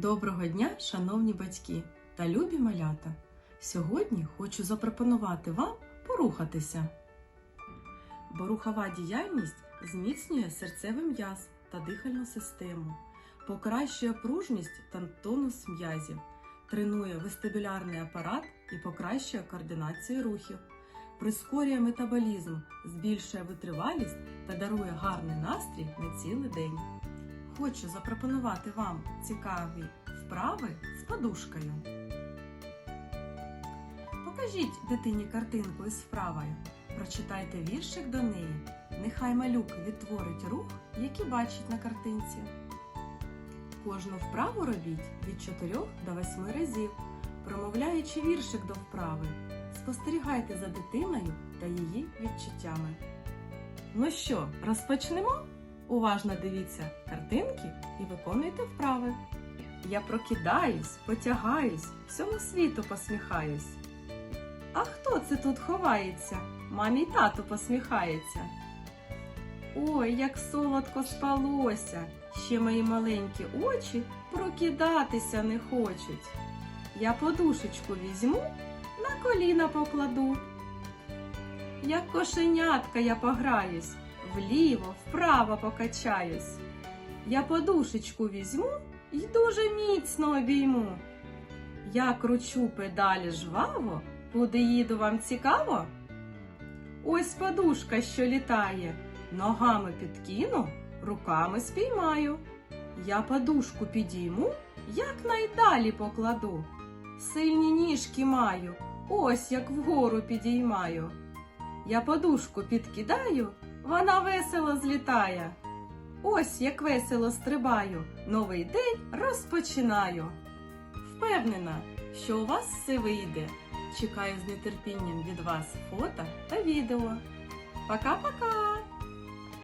Доброго дня, шановні батьки та любі малята! Сьогодні хочу запропонувати вам порухатися. Бо рухова діяльність зміцнює серцевий м'яз та дихальну систему, покращує пружність та тонус м'язів, тренує вестибулярний апарат і покращує координацію рухів, прискорює метаболізм, збільшує витривалість та дарує гарний настрій на цілий день. Хочу запропонувати вам цікаві вправи з подушкою. Покажіть дитині картинку із вправою. Прочитайте віршик до неї. Нехай малюк відтворить рух, який бачить на картинці. Кожну вправу робіть від 4 до 8 разів, промовляючи віршик до вправи. Спостерігайте за дитиною та її відчуттями. Ну що, розпочнемо? Уважно дивіться картинки і виконуйте вправи. Я прокидаюсь, потягаюсь, всьому світу посміхаюсь. А хто це тут ховається? Мамі й тату посміхається. Ой, як солодко спалося, ще мої маленькі очі прокидатися не хочуть. Я подушечку візьму, на коліна покладу. Як кошенятка я пограюсь, вліво, вправо покачаюсь. Я подушечку візьму і дуже міцно обійму. Я кручу педалі жваво, куди їду вам цікаво? Ось подушка, що літає, ногами підкину, руками спіймаю. Я подушку підійму, як найдалі покладу. Сильні ніжки маю, ось як вгору підіймаю. Я подушку підкидаю, вона весело злітає. Ось як весело стрибаю, новий день розпочинаю. Впевнена, що у вас все вийде. Чекаю з нетерпінням від вас фото та відео. Пока-пока!